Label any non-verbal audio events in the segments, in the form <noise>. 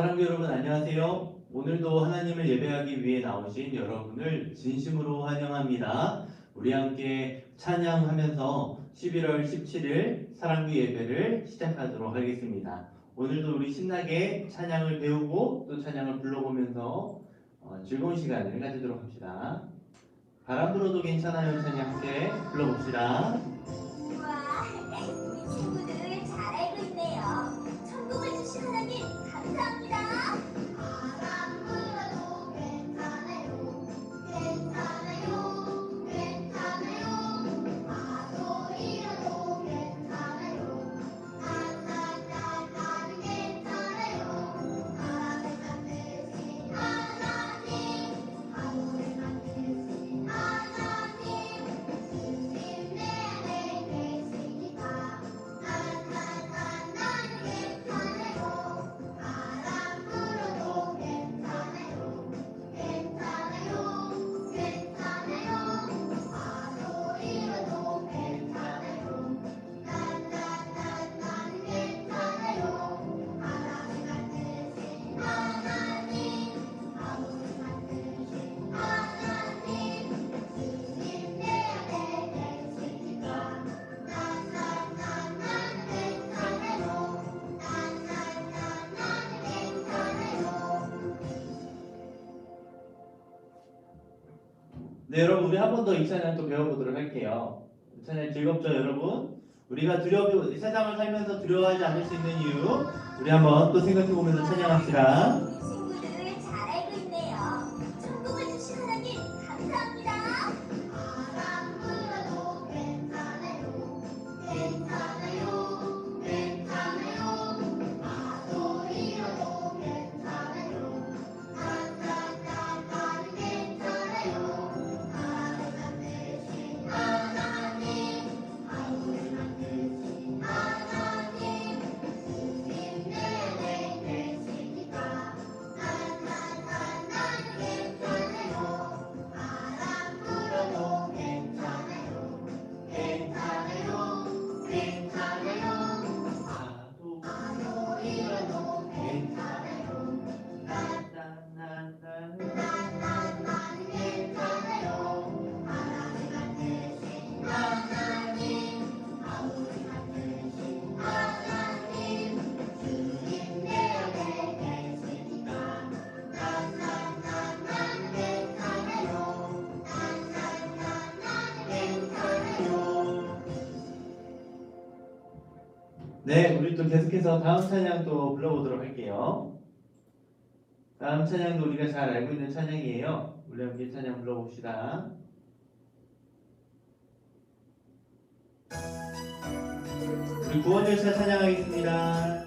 사랑부 여러분 안녕하세요. 오늘도 하나님을 예배하기 위해 나오신 여러분을 진심으로 환영합니다. 우리 함께 찬양하면서 11월 17일 사랑부 예배를 시작하도록 하겠습니다. 오늘도 우리 신나게 찬양을 배우고 또 찬양을 불러보면서 어, 즐거운 시간을 가지도록 합시다. 바람 불어도 괜찮아요 찬양 함께 불러봅시다. 네 여러분 우리 한 번 더 이 찬양 또 배워보도록 할게요. 이 찬양 즐겁죠 여러분? 우리가 두려워 이 세상을 살면서 두려워하지 않을 수 있는 이유 우리 한번 또 생각해보면서 찬양합시다. 네 우리 또 계속해서 다음 찬양 또 불러보도록 할게요. 다음 찬양도 우리가 잘 알고 있는 찬양이에요. 우리 함께 찬양 불러봅시다. 우리 구원 열차 찬양하겠습니다.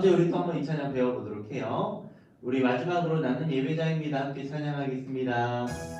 주에 우리 또 한번 이 찬양 배워보도록 해요. 우리 마지막으로 나는 예배자입니다. 함께 찬양하겠습니다.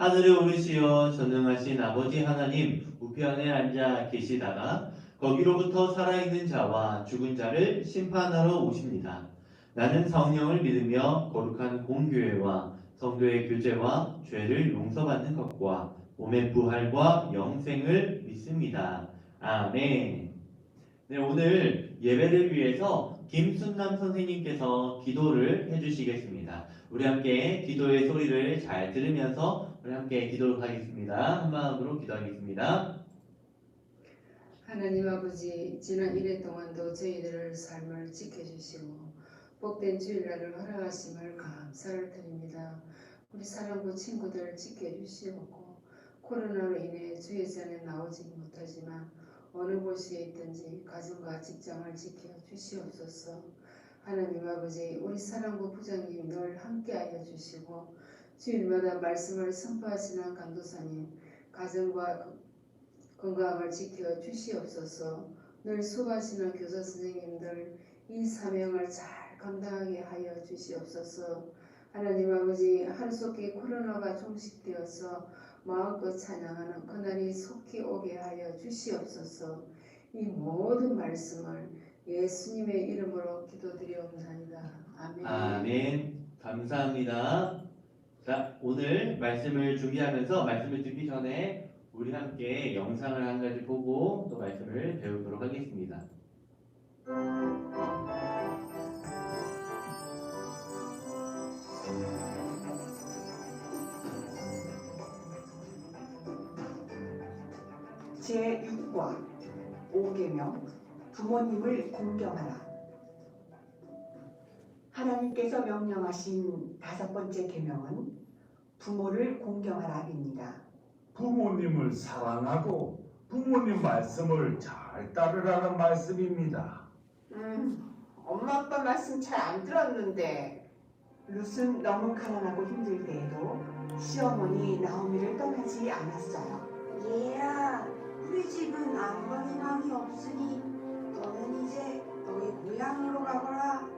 하늘에 오르시어 전능하신 아버지 하나님 우편에 앉아 계시다가 거기로부터 살아있는 자와 죽은 자를 심판하러 오십니다. 나는 성령을 믿으며 거룩한 공교회와 성도의 교제와 죄를 용서받는 것과 몸의 부활과 영생을 믿습니다. 아멘. 네, 오늘 예배를 위해서 김순남 선생님께서 기도를 해주시겠습니다. 우리 함께 기도의 소리를 잘 들으면서 우리 함께 기도를 하겠습니다. 한 마음으로 기도하겠습니다. 하나님 아버지 지난 일해 동안도 저희들을 삶을 지켜주시고 복된 주일날을 허락하심을 감사를 드립니다. 우리 사랑부 친구들 지켜주시옵고 코로나로 인해 주의 전에 나오지 못하지만 어느 곳에 있든지 가정과 직장을 지켜주시옵소서. 하나님 아버지 우리 사랑부 부장님 늘 함께하여 주시고 주일마다 말씀을 선포하시는 강도사님 가정과 건강을 지켜 주시옵소서. 늘 수고하시는 교사 선생님들 이 사명을 잘 감당하게 하여 주시옵소서. 하나님 아버지 하루속히 코로나가 종식되어서 마음껏 찬양하는 그날이 속히 오게 하여 주시옵소서. 이 모든 말씀을 예수님의 이름으로 기도드리옵나이다. 아멘. 아멘. 감사합니다. 자, 오늘 말씀을 준비하면서 말씀을 듣기 전에 우리 함께 영상을 한 가지 보고 또 말씀을 배우도록 하겠습니다. 제6과 5계명 부모님을 공경하라 하나님께서 명령하신 다섯 번째 계명은 부모를 공경하라입니다. 부모님을 사랑하고 부모님 말씀을 잘 따르라는 말씀입니다. 음, 엄마 아빠 말씀 잘 안 들었는데 룻은 너무 가난하고 힘들 때에도 시어머니 나오미를 떠나지 않았어요. 얘야, 우리 집은 아무런 희망이 없으니 너는 이제 너희 고향으로 가거라.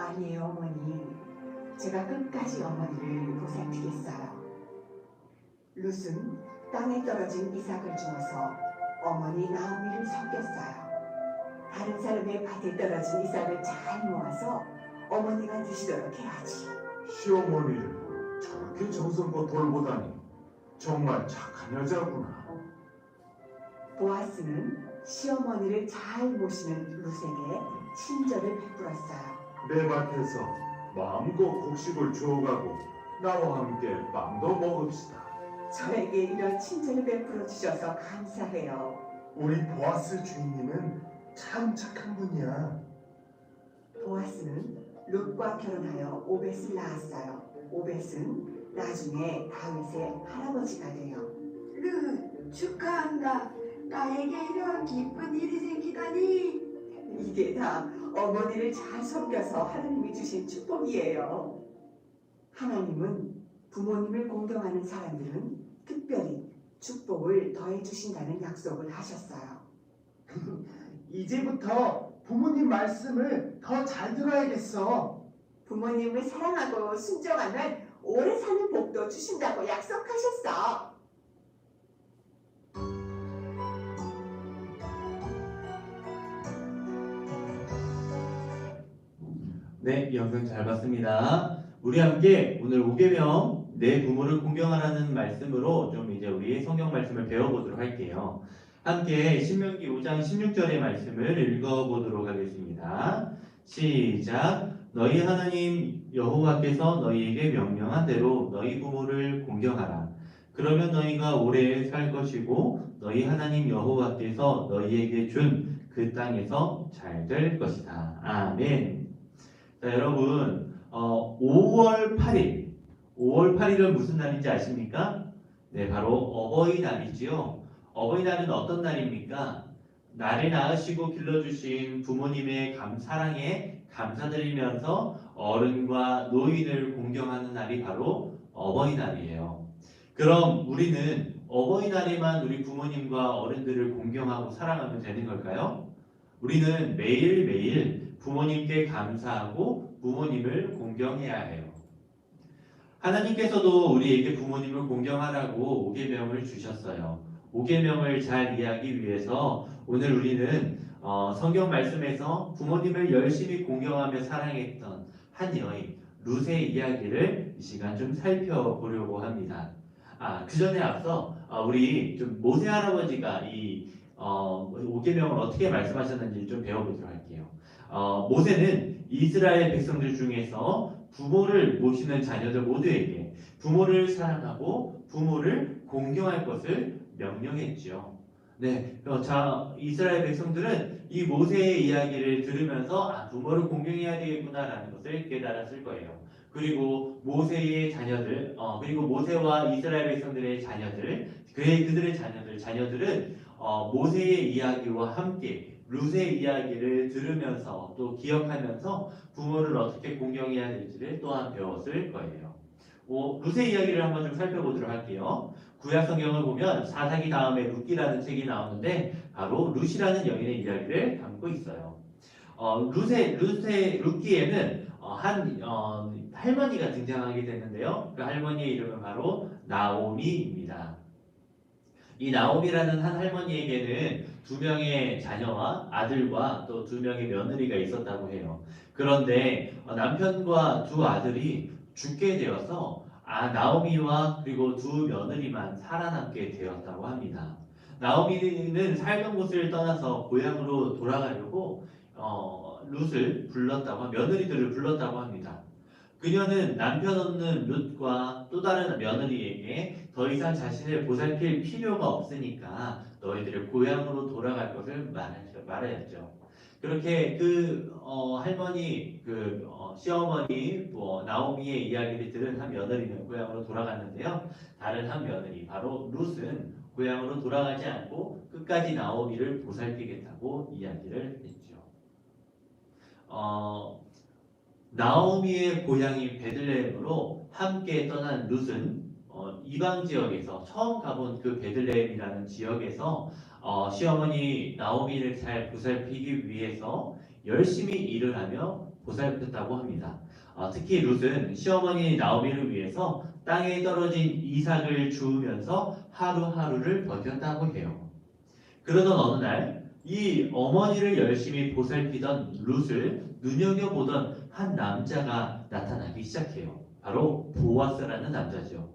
아니에요 어머니. 제가 끝까지 어머니를 보살피겠어요. 룻은 땅에 떨어진 이삭을 주어서 어머니 나오미를 섬겼어요. 다른 사람의 밭에 떨어진 이삭을 잘 모아서 어머니가 드시도록 해야지. 시어머니를 저렇게 정성껏 돌보다니 정말 착한 여자구나. 보아스는 시어머니를 잘 모시는 룻에게 친절을 베풀었어요. 내 밭에서 마음껏 곡식을 주워가고 나와 함께 빵도 먹읍시다. 저에게 이런 친절을 베풀어 주셔서 감사해요. 우리 보아스 주인님은 참 착한 분이야. 보아스는 룻과 결혼하여 오벳을 낳았어요. 오벳은 나중에 다윗의 할아버지가 돼요. 르, 축하한다. 나에게 이런 기쁜 일이 생기다니. 이게 다 어머니를 잘 섬겨서 하나님이 주신 축복이에요. 하나님은 부모님을 공경하는 사람들은 특별히 축복을 더해 주신다는 약속을 하셨어요. <laughs> 이제부터 부모님 말씀을 더 잘 들어야겠어. 부모님을 사랑하고 순종하면 오래 사는 복도 주신다고 약속하셨어. 네, 영상 잘 봤습니다. 우리 함께 오늘 5계명 내 부모를 공경하라는 말씀으로 좀 이제 우리 성경 말씀을 배워보도록 할게요. 함께 신명기 5장 16절의 말씀을 읽어보도록 하겠습니다. 시작. 너희 하나님 여호와께서 너희에게 명령한 대로 너희 부모를 공경하라. 그러면 너희가 오래 살 것이고 너희 하나님 여호와께서 너희에게 준 그 땅에서 잘 될 것이다. 아멘. 자, 여러분, 어, 5월 8일. 5월 8일은 무슨 날인지 아십니까? 네, 바로 어버이날이지요. 어버이날은 어떤 날입니까? 나를 낳으시고 길러주신 부모님의 감, 사랑에 감사드리면서 어른과 노인을 공경하는 날이 바로 어버이날이에요. 그럼 우리는 어버이날에만 우리 부모님과 어른들을 공경하고 사랑하면 되는 걸까요? 우리는 매일매일 부모님께 감사하고 부모님을 공경해야 해요. 하나님께서도 우리에게 부모님을 공경하라고 오계명을 주셨어요. 오계명을 잘 이해하기 위해서 오늘 우리는 어, 성경 말씀에서 부모님을 열심히 공경하며 사랑했던 한 여인 룻의 이야기를 이 시간 좀 살펴보려고 합니다. 아, 그 전에 앞서 어, 우리 좀 모세 할아버지가 이 어, 오계명을 어떻게 말씀하셨는지 좀 배워보도록 할게요. 어, 모세는 이스라엘 백성들 중에서 부모를 모시는 자녀들 모두에게 부모를 사랑하고 부모를 공경할 것을 명령했지요. 네, 어, 자 이스라엘 백성들은 이 모세의 이야기를 들으면서 아, 부모를 공경해야 되겠구나라는 것을 깨달았을 거예요. 그리고 모세의 자녀들, 어, 그리고 모세와 이스라엘 백성들의 자녀들, 그의 그들의 자녀들, 자녀들은 어, 모세의 이야기와 함께 룻의 이야기를 들으면서 또 기억하면서 부모를 어떻게 공경해야 될지를 또한 배웠을 거예요. 오, 룻의 이야기를 한번 좀 살펴보도록 할게요. 구약 성경을 보면 사사기 다음에 룻기라는 책이 나오는데 바로 룻이라는 여인의 이야기를 담고 있어요. 어, 룻의 룻의 룻기에는 어, 한 어, 할머니가 등장하게 되는데요. 그 할머니의 이름은 바로 나오미입니다. 이 나오미라는 한 할머니에게는 두 명의 자녀와 아들과 또 두 명의 며느리가 있었다고 해요. 그런데 어, 남편과 두 아들이 죽게 되어서 아 나오미와 그리고 두 며느리만 살아남게 되었다고 합니다. 나오미는 살던 곳을 떠나서 고향으로 돌아가려고 어, 룻을 불렀다고 며느리들을 불렀다고 합니다. 그녀는 남편 없는 룻과 또 다른 며느리에게 더 이상 자신을 보살필 필요가 없으니까 너희들을 고향으로 돌아갈 것을 말하였죠. 그렇게 그 어, 할머니, 그 어, 시어머니, 뭐 나오미의 이야기를 들은 한 며느리는 고향으로 돌아갔는데요. 다른 한 며느리, 바로 룻은 고향으로 돌아가지 않고 끝까지 나오미를 보살피겠다고 이야기를 했죠. 어, 나오미의 고향인 베들레헴으로 함께 떠난 룻은 어, 이방 지역에서 처음 가본 그 베들레헴이라는 지역에서 어, 시어머니 나오미를 잘 보살피기 위해서 열심히 일을 하며 보살폈다고 합니다. 어, 특히 룻은 시어머니 나오미를 위해서 땅에 떨어진 이삭을 주우면서 하루하루를 버텼다고 해요. 그러던 어느 날 이 어머니를 열심히 보살피던 룻을 눈여겨보던 한 남자가 나타나기 시작해요. 바로 보아스라는 남자죠.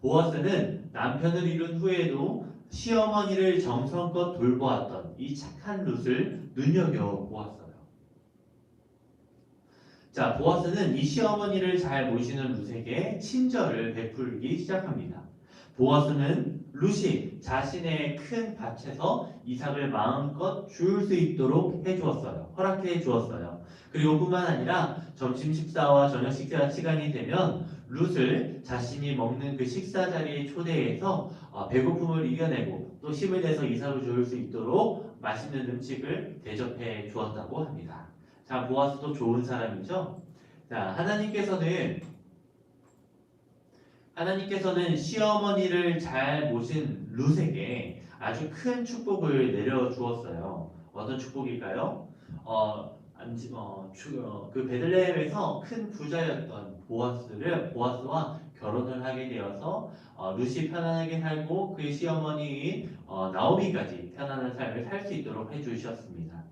보아스는 남편을 잃은 후에도 시어머니를 정성껏 돌보았던 이 착한 룻을 눈여겨보았어요. 자, 보아스는 이 시어머니를 잘 모시는 룻에게 친절을 베풀기 시작합니다. 보아스는 룻이 자신의 큰 밭에서 이삭을 마음껏 주울 수 있도록 해주었어요. 허락해 주었어요. 그리고 뿐만 아니라 점심 식사와 저녁 식사 시간이 되면 룻을 자신이 먹는 그 식사 자리에 초대해서 어, 배고픔을 이겨내고 또 힘을 내서 이삭을 주울 수 있도록 맛있는 음식을 대접해 주었다고 합니다. 자, 보아스도 좋은 사람이죠. 자, 하나님께서는 하나님께서는 시어머니를 잘 모신 룻에게 아주 큰 축복을 내려 주었어요. 어떤 축복일까요? 어, 어, 주- 어, 그 베들레헴에서 큰 부자였던 보아스를 보아스와 결혼을 하게 되어서 어, 룻이 편안하게 살고 그의 시어머니인 어, 나오미까지 편안한 삶을 살 수 있도록 해주셨습니다.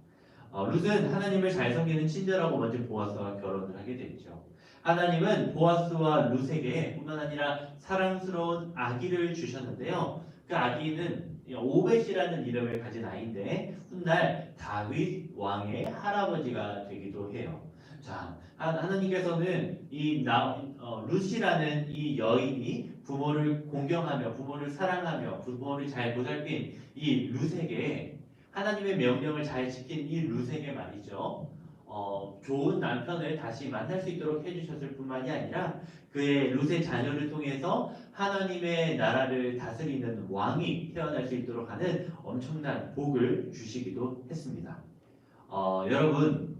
어, 룻은 하나님을 잘 섬기는 친절하고 멋진 보아스와 결혼을 하게 됐죠. 하나님은 보아스와 룻에게 뿐만 아니라 사랑스러운 아기를 주셨는데요. 그 아기는 오벳이라는 이름을 가진 아이인데 훗날 다윗 왕의 할아버지가 되기도 해요. 자, 하- 하나님께서는 이 나, 어, 룻이라는 이 여인이 부모를 공경하며 부모를 사랑하며 부모를 잘 보살핀 이 룻에게 하나님의 명령을 잘 지킨 이 룻에게 말이죠. 어, 좋은 남편을 다시 만날 수 있도록 해주셨을 뿐만이 아니라 그의 룻의 자녀를 통해서 하나님의 나라를 다스리는 왕이 태어날 수 있도록 하는 엄청난 복을 주시기도 했습니다. 어, 여러분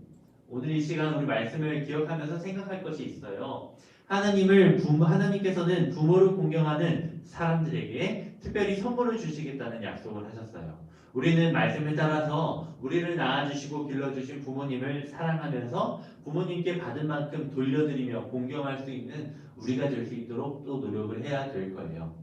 오늘 이 시간 우리 말씀을 기억하면서 생각할 것이 있어요. 하나님을 부모, 하나님께서는 부모를 공경하는 사람들에게 특별히 선물을 주시겠다는 약속을 하셨어요. 우리는 말씀을 따라서 우리를 낳아주시고 길러주신 부모님을 사랑하면서 부모님께 받은 만큼 돌려드리며 공경할 수 있는 우리가 될 수 있도록 또 노력을 해야 될 거예요.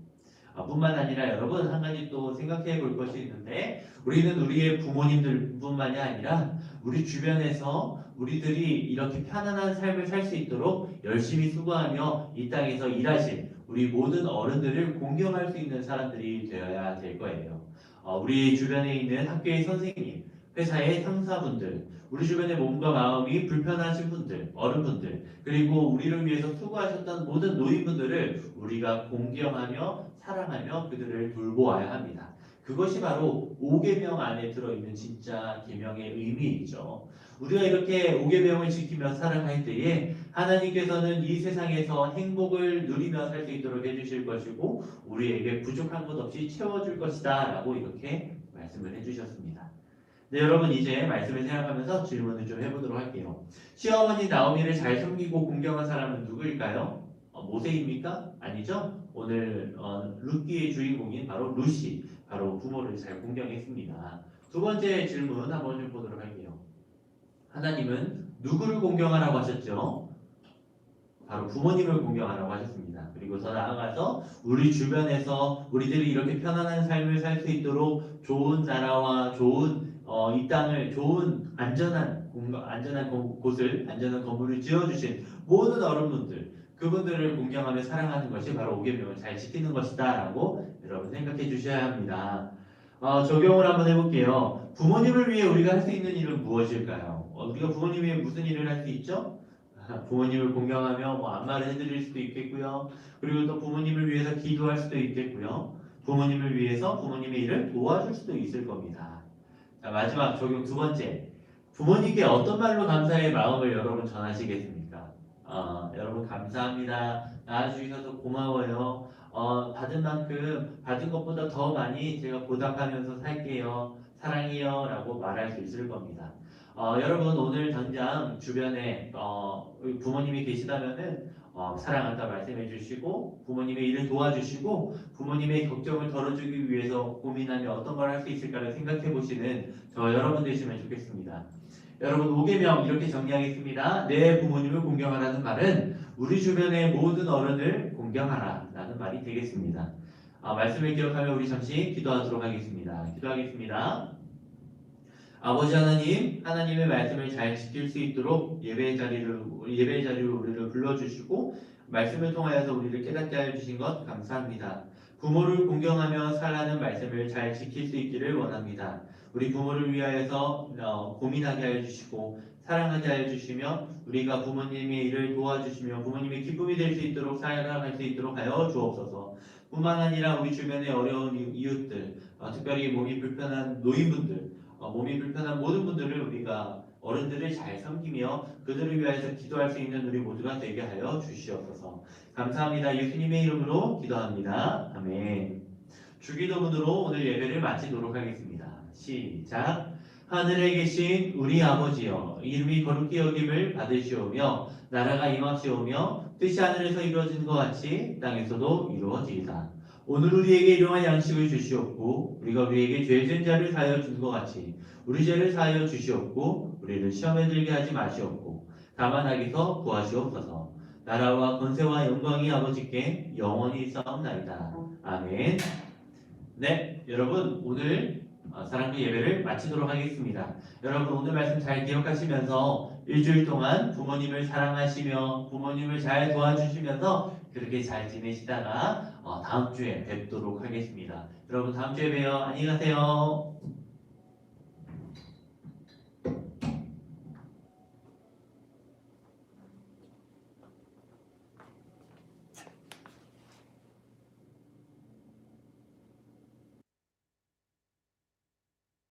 아, 뿐만 아니라 여러분 한 가지 또 생각해 볼 것이 있는데 우리는 우리의 부모님들뿐만이 아니라 우리 주변에서 우리들이 이렇게 편안한 삶을 살 수 있도록 열심히 수고하며 이 땅에서 일하신 우리 모든 어른들을 공경할 수 있는 사람들이 되어야 될 거예요. 어, 우리 주변에 있는 학교의 선생님, 회사의 상사분들, 우리 주변의 몸과 마음이 불편하신 분들, 어른분들, 그리고 우리를 위해서 수고하셨던 모든 노인분들을 우리가 공경하며 사랑하며 그들을 돌보아야 합니다. 그것이 바로 5계명 안에 들어있는 진짜 계명의 의미이죠. 우리가 이렇게 5계명을 지키며 살아갈 때에 하나님께서는 이 세상에서 행복을 누리며 살 수 있도록 해주실 것이고 우리에게 부족한 것 없이 채워줄 것이다 라고 이렇게 말씀을 해주셨습니다. 네 여러분 이제 말씀을 생각하면서 질문을 좀 해보도록 할게요. 시어머니 나오미를 잘 섬기고 공경한 사람은 누구일까요? 어, 모세입니까? 아니죠? 오늘 어, 룻기의 주인공인 바로 룻이 바로 부모를 잘 공경했습니다. 두 번째 질문 한번 좀 보도록 할게요. 하나님은 누구를 공경하라고 하셨죠? 바로 부모님을 공경하라고 하셨습니다. 그리고 더 나아가서 우리 주변에서 우리들이 이렇게 편안한 삶을 살 수 있도록 좋은 나라와 좋은 어, 이 땅을 좋은 안전한 공간, 안전한 곳- 곳을 안전한 건물을 지어주신 모든 어른분들 그분들을 공경하며 사랑하는 것이 바로 5계명을 잘 지키는 것이다라고 여러분 생각해 주셔야 합니다. 어, 적용을 한번 해볼게요. 부모님을 위해 우리가 할 수 있는 일은 무엇일까요? 어, 우리가 부모님 위해 무슨 일을 할 수 있죠? 아, 부모님을 공경하며 뭐 안마를 해드릴 수도 있겠고요. 그리고 또 부모님을 위해서 기도할 수도 있겠고요. 부모님을 위해서 부모님의 일을 도와줄 수도 있을 겁니다. 자, 마지막 적용 두 번째. 부모님께 어떤 말로 감사의 마음을 여러분 전하시겠습니까? 어, 여러분 감사합니다. 낳아주셔서 고마워요. 어, 받은 만큼 받은 것보다 더 많이 제가 보답하면서 살게요. 사랑해요. 라고 말할 수 있을 겁니다. 어, 여러분 오늘 당장 주변에 어, 부모님이 계시다면은 어, 사랑한다 말씀해 주시고 부모님의 일을 도와주시고 부모님의 걱정을 덜어주기 위해서 고민하며 어떤 걸 할 수 있을까를 생각해 보시는 저 여러분 되시면 좋겠습니다. 여러분 5계명 이렇게 정리하겠습니다. 내 부모님을 공경하라는 말은 우리 주변의 모든 어른을 공경하라 라는 말이 되겠습니다. 아, 말씀을 기억하며 우리 잠시 기도하도록 하겠습니다. 기도하겠습니다. 아버지 하나님, 하나님의 말씀을 잘 지킬 수 있도록 예배 자리를 예배 자리로 우리를 불러주시고 말씀을 통하여서 우리를 깨닫게 하여 주신 것 감사합니다. 부모를 공경하며 살라는 말씀을 잘 지킬 수 있기를 원합니다. 우리 부모를 위하여서 어, 고민하게 하여 주시고 사랑하게 하여 주시며 우리가 부모님의 일을 도와주시며 부모님의 기쁨이 될 수 있도록 살아갈 수 있도록 하여 주옵소서. 뿐만 아니라 우리 주변의 어려운 이- 이웃들, 어, 특별히 몸이 불편한 노인분들, 어, 몸이 불편한 모든 분들을 우리가 어른들을 잘 섬기며 그들을 위하여서 기도할 수 있는 우리 모두가 되게 하여 주시옵소서. 감사합니다. 예수님의 이름으로 기도합니다. 아멘. 주기도문으로 오늘 예배를 마치도록 하겠습니다. 시작. 하늘에 계신 우리 아버지여 이름이 거룩히 여김을 받으시오며 나라가 임하시오며 뜻이 하늘에서 이루어지는 것 같이 땅에서도 이루어지이다. 오늘 우리에게 일용할 양식을 주시옵고 우리가 우리에게 죄 지은 자를 사하여 주는 것 같이 우리 죄를 사하여 주시옵고 우리를 시험에 들게 하지 마시옵고 다만 악에서 구하시옵소서. 나라와 권세와 영광이 아버지께 영원히 있사옵나이다. 아멘. 네, 여러분 오늘 어, 사랑의 예배를 마치도록 하겠습니다. 여러분 오늘 말씀 잘 기억하시면서 일주일 동안 부모님을 사랑하시며 부모님을 잘 도와주시면서 그렇게 잘 지내시다가 어, 다음 주에 뵙도록 하겠습니다. 여러분 다음 주에 봬요. 안녕히 가세요.